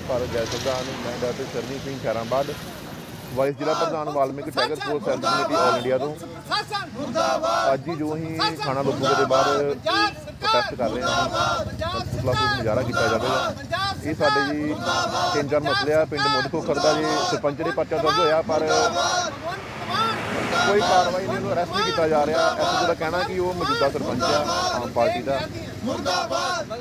ਭਾਰਤ ਜੈ ਪ੍ਰਧਾਨ ਮੈਂ ਡਾਕਟਰ ਸ਼ਰਨੀ ਸਿੰਘ ਖੈਰਾਬਾਦ ਵਾਈਸ ਜ਼ਿਲ੍ਹਾ ਪ੍ਰਧਾਨ Valmik tiger force centre committee all India ਤੋਂ। ਅੱਜ ਹੀ ਜੋ ਹੀ ਥਾਣਾ ਲੋਕੂਗੇ ਦੇ ਬਾਹਰ ਪ੍ਰੋਟੈਸਟ ਕਰ ਰਹੇ ਹਾਂ। ਫੂਕ ਮੁਜ਼ਾਹਰਾ ਕੀਤਾ ਜਾਵੇਗਾ। ਇਹ ਸਾਡੇ ਜੀ ਤਿੰਨ ਚਾਰ ਮਸਲੇ ਆ ਪਿੰਡ ਮੁੱਦਖੋਖਰ ਦਾ ਜੀ ਸਰਪੰਚ ਦੇ ਪਰਚਾ ਦਰਜ ਹੋਇਆ ਪਰ ਕੋਈ ਕਾਰਵਾਈ ਨਹੀਂ ਉਹਨੂੰ ਅਰੈਸਟ ਨਹੀਂ ਕੀਤਾ ਜਾ ਰਿਹਾ। ਐਸਾ ਦਾ ਕਹਿਣਾ ਕਿ ਉਹ ਮੌਜੂਦਾ ਸਰਪੰਚ ਆ ਆਮ ਪਾਰਟੀ ਦਾ। ਮੁਰਦਾਬਾਦ!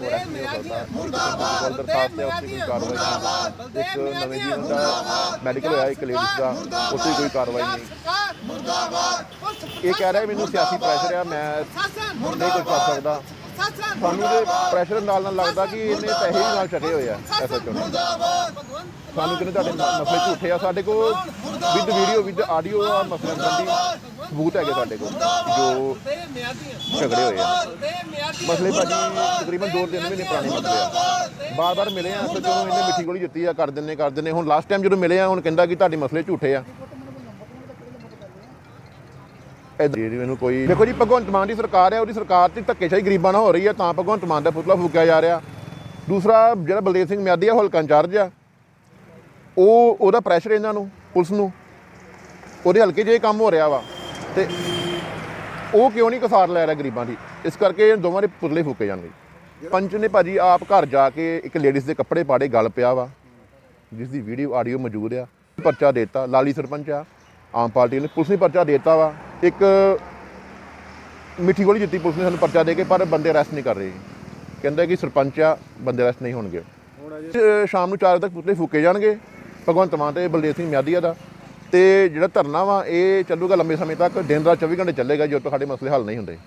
ਮੈਡੀਕਲ ਹੋਇਆ ਇੱਕ ਲੇਡੀਜ਼ ਦਾ। ਉੱਥੇ ਕੋਈ ਕਾਰਵਾਈ ਨਹੀਂ। ਇਹ ਕਹਿ ਰਿਹਾ ਮੈਨੂੰ ਸਿਆਸੀ ਪ੍ਰੈਸ਼ਰ ਆ ਮੈਂ ਨਹੀਂ ਕੁਝ ਕਰ ਸਕਦਾ। ਸਾਨੂੰ ਦੇ ਪ੍ਰੈਸ਼ਰ ਨਾਲ ਨਾਲ ਲੱਗਦਾ ਕਿ ਇਹਨੇ ਪੈਸੇ ਵੀ ਨਾਲ ਛੱਡੇ ਹੋਏ ਆ ਐਸਾ ਚੋਂ। ਸਾਨੂੰ ਕਹਿੰਦੇ ਤੁਹਾਡੇ ਮਸਲੇ ਝੂਠੇ ਆ? ਸਾਡੇ ਕੋਲ ਵਿਦ ਵੀਡੀਓ ਵਿਦ ਆਡੀਓ ਆ ਮਸਲੇ ਸੰਬੰਧੀ ਸਬੂਤ ਹੈਗੇ ਸਾਡੇ ਕੋਲ ਜੋ ਝਗੜੇ ਹੋਏ ਆ। ਮਸਲੇ ਭਾਜੀ ਤਕਰੀਬਨ 2-3 ਮਹੀਨੇ ਪੁਰਾਣੇ ਮਸਲੇ ਆ। ਬਾਰ-ਬਾਰ ਮਿਲੇ ਆ ਅਸਲ ਚੋਂ ਇਹਨੇ ਮਿੱਠੀ ਗੋਲੀ ਜਿੱਤੀ ਆ ਕਰ ਦਿੰਨੇ ਕਰ ਦਿੰਨੇ ਹੁਣ ਲਾਸਟ ਟਾਈਮ ਜਦੋਂ ਮਿਲੇ ਆ ਹੁਣ ਕਹਿੰਦਾ ਕਿ ਤੁਹਾਡੇ ਮਸਲੇ ਝੂਠੇ ਆ। ਜੀ ਮੈਨੂੰ ਕੋਈ ਦੇਖੋ ਜੀ, ਭਗਵੰਤ ਮਾਨ ਦੀ ਸਰਕਾਰ ਹੈ, ਉਹਦੀ ਸਰਕਾਰ ਤੇ ਧੱਕੇਸ਼ਾਹੀ ਗਰੀਬਾਂ ਨਾਲ ਹੋ ਰਹੀ ਹੈ, ਤਾਂ ਭਗਵੰਤ ਮਾਨ ਦਾ ਪੁਤਲਾ ਫੂਕਿਆ ਜਾ ਰਿਹਾ। ਦੂਸਰਾ, ਜਿਹੜਾ ਬਲਦੇਵ ਸਿੰਘ ਮਿਆਦੀ ਆ ਹਲਕਾ ਇੰਚਾਰਜ ਆ ਉਹ, ਉਹਦਾ ਪ੍ਰੈਸ਼ਰ ਇਹਨਾਂ ਨੂੰ, ਪੁਲਿਸ ਨੂੰ। ਉਹਦੇ ਹਲਕੇ 'ਚ ਇਹ ਕੰਮ ਹੋ ਰਿਹਾ ਵਾ, ਤੇ ਉਹ ਕਿਉਂ ਨਹੀਂ ਕਸਾਰ ਲੈ ਰਿਹਾ ਗਰੀਬਾਂ ਦੀ? ਇਸ ਕਰਕੇ ਇਹ ਦੋਵਾਂ ਦੇ ਪੁਤਲੇ ਫੂਕੇ ਜਾਣਗੇ। ਪੰਚ ਨੇ ਭਾਜੀ ਆਪ ਘਰ ਜਾ ਕੇ ਇੱਕ ਲੇਡੀਜ਼ ਦੇ ਕੱਪੜੇ ਪਾੜੇ, ਗਲ ਪਿਆ ਵਾ। ਜਿਸ ਦੀ ਵੀਡੀਓ ਆਡੀਓ ਮੌਜੂਦ ਆ। ਪਰਚਾ ਦੇਤਾ, ਲਾਲੀ ਸਰਪੰਚ ਆ, ਆਮ ਪਾਰਟੀ ਨੇ ਪੁਲਿਸ ਨੇ ਪਰਚਾ ਦੇਤਾ ਵਾ। ਇੱਕ ਮਿੱਠੀ ਗੋਲੀ ਜਿੱਤੀ ਪੁਲਿਸ ਨੇ ਸਾਨੂੰ ਪਰਚਾ ਦੇ ਕੇ, ਪਰ ਬੰਦੇ ਅਰੈਸਟ ਨਹੀਂ ਕਰ ਰਹੇ। ਕਹਿੰਦਾ ਕਿ ਸਰਪੰਚ ਆ, ਬੰਦੇ ਅਰੈਸਟ ਨਹੀਂ ਹੋਣਗੇ। ਅਹ, ਸ਼ਾਮ ਨੂੰ 4 ਵਜੇ ਤੱਕ ਪੁਤਲੇ ਫੂਕੇ ਜਾਣਗੇ, ਭਗਵੰਤ ਮਾਨ ਤੇ ਬਲਦੇਵ ਸਿੰਘ ਮਿਆਦੀਆ ਦਾ। ਤੇ ਜਿਹੜਾ ਧਰਨਾ ਵਾ, ਇਹ ਚੱਲੂਗਾ ਲੰਬੇ ਸਮੇਂ ਤੱਕ, ਦਿਨ ਰਾਤ 24 ਘੰਟੇ ਚੱਲੇਗਾ ਜਦੋਂ ਤੱਕ ਸਾਡੇ ਮਸਲੇ ਹੱਲ ਨਹੀਂ ਹੁੰਦੇ।